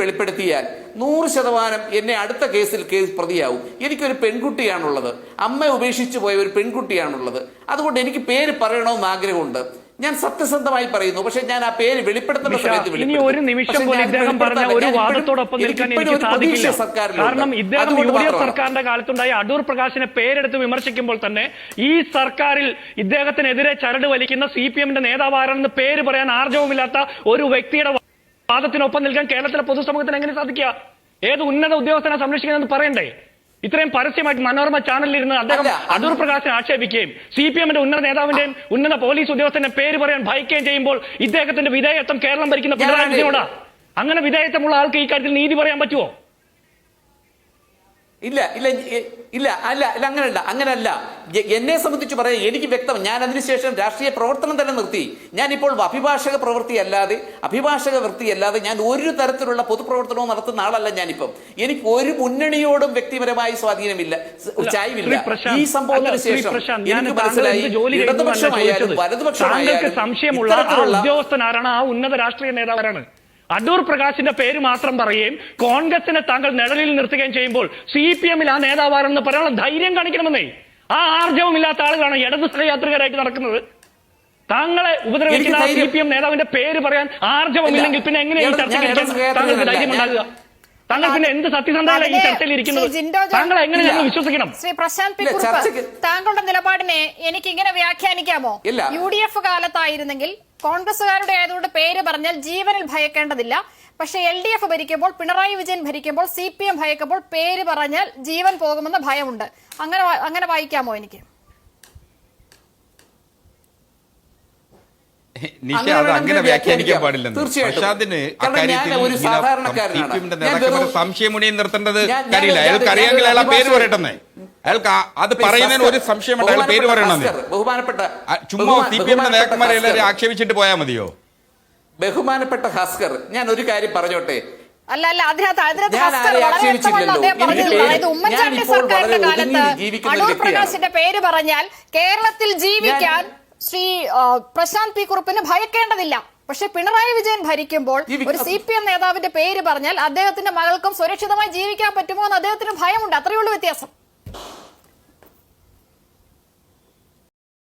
വെളിപ്പെടുത്തിയാൽ നൂറ് ശതമാനം എന്നെ അടുത്ത കേസിൽ കേസ് പ്രതിയാവും. എനിക്കൊരു പെൺകുട്ടിയാണുള്ളത്. അമ്മ ഉപേക്ഷിച്ചു പോയ ഒരു പെൺകുട്ടിയാണുള്ളത്. അതുകൊണ്ട് എനിക്ക് പേര് പറയണമെന്ന് ആഗ്രഹമുണ്ട്. ഞാൻ സത്യസന്ധമായി പറയുന്നു. പക്ഷെ ഞാൻ ആ പേര് വെളിപ്പെടുത്തേണ്ട നിഷ, സമയത്ത് ഇനി വെളിപ്പെടുത്തും. ഒരു നിമിഷം പക്ഷേ പോലും ഞാൻ ഇദ്ദേഹം പറഞ്ഞ ഒരു ഞാൻ ഇപ്പോഴും- വാദത്തോടൊപ്പം നിൽക്കാൻ എനിക്ക് സാധിക്കില്ല. കാരണം ഇദ്ദേഹം അതുകൊണ്ട് യു ഡി എഫ് സർക്കാരിന്റെ കാലത്തുണ്ടായ അടൂർ പ്രകാശിനെ പേരെടുത്ത് വിമർശിക്കുമ്പോൾ തന്നെ ഈ സർക്കാരിൽ ഇദ്ദേഹത്തിനെതിരെ ചരട് വലിക്കുന്ന സി പി എമ്മിന്റെ നേതാവാരെന്ന് പേര് പറയാൻ ആർജവുമില്ലാത്ത ഒരു വ്യക്തിയുടെ വാദത്തിനൊപ്പം നിൽക്കാൻ കേരളത്തിലെ പൊതുസമൂഹത്തിന് എങ്ങനെ സാധിക്കുക? ഏത് ഉന്നത ഉദ്യോഗസ്ഥനെ സംരക്ഷിക്കുന്നതെന്ന് പറയണ്ടേ? ഇത്രയും പരസ്യമായിട്ട് മനോരമ ചാനലിൽ ഇരുന്ന് അദ്ദേഹം അടൂർ പ്രകാശിനെ ആക്ഷേപിക്കുകയും സി പി എമ്മിന്റെ ഉന്നത നേതാവിന്റെയും ഉന്നത പോലീസ് ഉദ്യോഗസ്ഥന്റെ പേര് പറയാൻ ഭയക്കുകയും ചെയ്യുമ്പോൾ ഇദ്ദേഹത്തിന്റെ വിധേയത്വം കേരളം ഭരിക്കുന്ന പിണറായി വിജയനോടാ? അങ്ങനെ വിധേയത്വമുള്ള ആൾക്ക് ഈ കാര്യത്തിൽ നീതി പറയാൻ പറ്റുമോ ഇല്ല ഇല്ല ഇല്ല അല്ല അല്ല അങ്ങനല്ല അങ്ങനല്ല. എന്നെ സംബന്ധിച്ച് പറയാം എനിക്ക് വ്യക്തം ഞാൻ അതിനുശേഷം രാഷ്ട്രീയ പ്രവർത്തനം തന്നെ നിർത്തി. ഇപ്പോൾ അഭിഭാഷക പ്രവൃത്തി അല്ലാതെ അഭിഭാഷക വൃത്തി അല്ലാതെ ഞാൻ ഒരു തരത്തിലുള്ള പൊതുപ്രവർത്തനവും നടത്തുന്ന ആളല്ല ഞാനിപ്പം. എനിക്ക് ഒരു മുന്നണിയോടും വ്യക്തിപരമായി സ്വാധീനമില്ല ചായ്വില്ല. ഈ സംഭവത്തിന് ശേഷം ഞാൻ എനിക്ക് മനസ്സിലായി ഇടതുപക്ഷമായാലും വലതുപക്ഷമായാലും സംശയമുള്ള ഉദ്യോഗസ്ഥൻ ആ ഉന്നത രാഷ്ട്രീയ നേതാവാരാണ്? അടൂർ പ്രകാശിന്റെ പേര് മാത്രം പറയുകയും കോൺഗ്രസിനെ താങ്കൾ നിഴലിൽ നിർത്തുകയും ചെയ്യുമ്പോൾ സി പി എമ്മിൽ ആ നേതാവാരെന്ന് പറയാനുള്ള ധൈര്യം കാണിക്കണമെന്നേ. ആ ആർജവമില്ലാത്ത ആളുകളാണ് ഇടത് സഹയാത്രികരായിട്ട് നടക്കുന്നത്. താങ്കളെ ഉപദ്രവിക്കുന്ന ആ സി പി എം നേതാവിന്റെ പേര് പറയാൻ ആർജവം ഇല്ലെങ്കിൽ പിന്നെ എങ്ങനെ ഈ ചർച്ച. താങ്കൾക്ക് ധൈര്യം ഉണ്ടാകുക? താങ്കൾ പിന്നെ എന്ത് സത്യസന്ധതയിലാണ് ഈ ചർച്ചയിൽ ഇരിക്കുന്നത്? താങ്കൾ എങ്ങനെ ഞങ്ങൾ വിശ്വസിക്കണം? ശ്രീ പ്രശാന്ത് പി കുറുപ്പ് ചർച്ചയ്ക്ക് താങ്കളുടെ നിലപാടിനെ എനിക്ക് ഇങ്ങനെ വ്യാഖ്യാനിക്കാമോ. യു ഡി എഫ് കാലത്തായിരുന്നെങ്കിൽ കോൺഗ്രസുകാരുടെ ആയതുകൊണ്ട് പേര് പറഞ്ഞാൽ ജീവനിൽ ഭയക്കേണ്ടതില്ല. പക്ഷേ എൽ ഡി എഫ് ഭരിക്കുമ്പോൾ പിണറായി വിജയൻ ഭരിക്കുമ്പോൾ സി പി എം ഭയക്കുമ്പോൾ പേര് പറഞ്ഞാൽ ജീവൻ പോകുമെന്ന ഭയമുണ്ട്. അങ്ങനെ അങ്ങനെ വായിക്കാമോ എനിക്ക്? അങ്ങനെ വ്യാഖ്യാനിക്കാൻ വെറും- സംശയമുണിയും നിർത്തേണ്ടത് കാര്യമില്ല. അയാൾക്ക് അറിയാമെങ്കിൽ അയാളെ പേര് പറയട്ടെന്നേ. അയാൾക്ക് അത് പറയുന്നതിന് ഒരു സംശയമുണ്ട്. അയാൾ പേര് പറയണം ബഹുമാനപ്പെട്ട ചുമ്മാ സി പി എമ്മിന്റെ നേതാക്കന്മാരെ എല്ലാവരും ആക്ഷേപിച്ചിട്ട് പോയാൽ മതിയോ? ബഹുമാനപ്പെട്ട ഹാസ്കർ ഞാൻ ഒരു കാര്യം പറഞ്ഞോട്ടെ? അല്ല അല്ല അതിനകത്ത് അതിനകത്ത് ഞാൻ ഭാസ്കർ വളരെ വ്യക്തമാണ് അദ്ദേഹം പറഞ്ഞത് അതായത് ഉമ്മൻചാണ്ടി സർക്കാരിന്റെ കാലത്ത് അടൂർ പ്രകാശിന്റെ പേര് പറഞ്ഞാൽ കേരളത്തിൽ ജീവിക്കാൻ ശ്രീ പ്രശാന്ത് പി കുറുപ്പിന് ഭയക്കേണ്ടതില്ല. പക്ഷെ പിണറായി വിജയൻ ഭരിക്കുമ്പോൾ ഒരു സി പി എം നേതാവിന്റെ പേര് പറഞ്ഞാൽ അദ്ദേഹത്തിന്റെ മകൾക്കും സുരക്ഷിതമായി ജീവിക്കാൻ പറ്റുമോ എന്ന് അദ്ദേഹത്തിന് ഭയമുണ്ട്. അത്രയുള്ള ഉള്ളൂ വ്യത്യാസം.